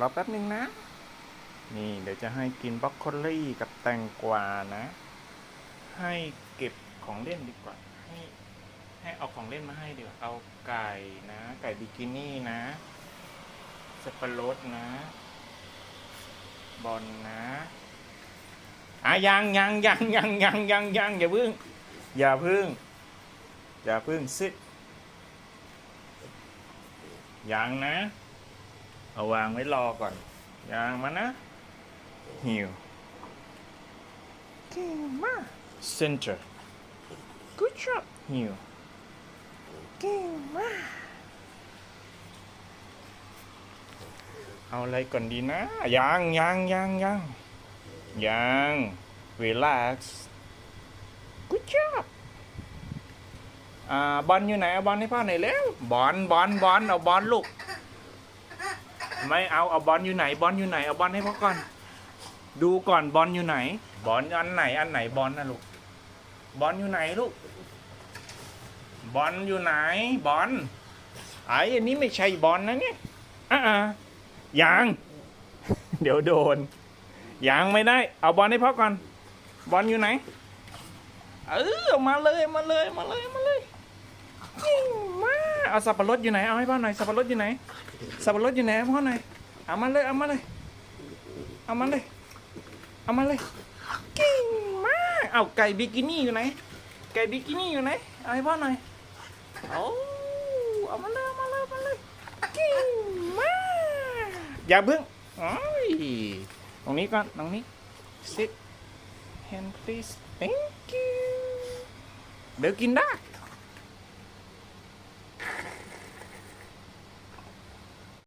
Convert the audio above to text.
รอแป๊บนึงนะ นี่เดี๋ยวจะให้กินบรอกโคลี่กับแตงกวานะ ให้เก็บของเล่นดีกว่า ให้ให้เอาของเล่นมาให้ดีกว่า เอาไก่นะ ไก่บิกินี่นะสับปะรดนะ บอลนะอะยังยังยังยังยังยังยังอย่าพึ่ง อย่าพึ่ง อย่าพึ่งซิยังนะ เอาวางไว้รอก่อนยังมานะ หิวเก่งมาก center good job หิวเก่งมาก เอาอะไรก่อนดีนะยังยังยังยังยัง relax good job อ่าบอลอยู่ไหนเอาบอลให้พ่อหน่อยเร็วบอลบอลบอลเอาบอลลูก ไม่เอาเอาบอลอยู่ไหนบอลอยู่ไหนเอาบอลให้พ่อก่อน ดูก่อนบอลอยู่ไหน บอลอันไหนอันไหนบอลนะลูกบอลอยู่ไหนลูกบอลอยู่ไหนบอลไอ้อันนี้ไม่ใช่บอลนะเนี่ยอะยังเดี๋ยวโดนยังไม่ได้ เอาบอลให้พ่อก่อน บอลอยู่ไหน เออเอามาเลยมาเลยมาเลยมาเลย เอาสับปะรดอยู่ไหนเอาให้พ่อหน่อยสับปะรดอยู่ไหนสับปะรดอยู่ไหนพ่อหน่อยเอามาเลยเอามาเลยเอามาเลยเอามาเลยเก่งมากเอาไก่บิกินี่อยู่ไหนไก่บิกินี่อยู่ไหนเอาให้พ่อหน่อยเอาเอามาเลยเอามาเลยเอามาเลยเก่งมากอย่าเพิ่งโอ้ยตรงนี้ก่อนตรงนี้ sit hand please thank you เดี๋ยวกินได้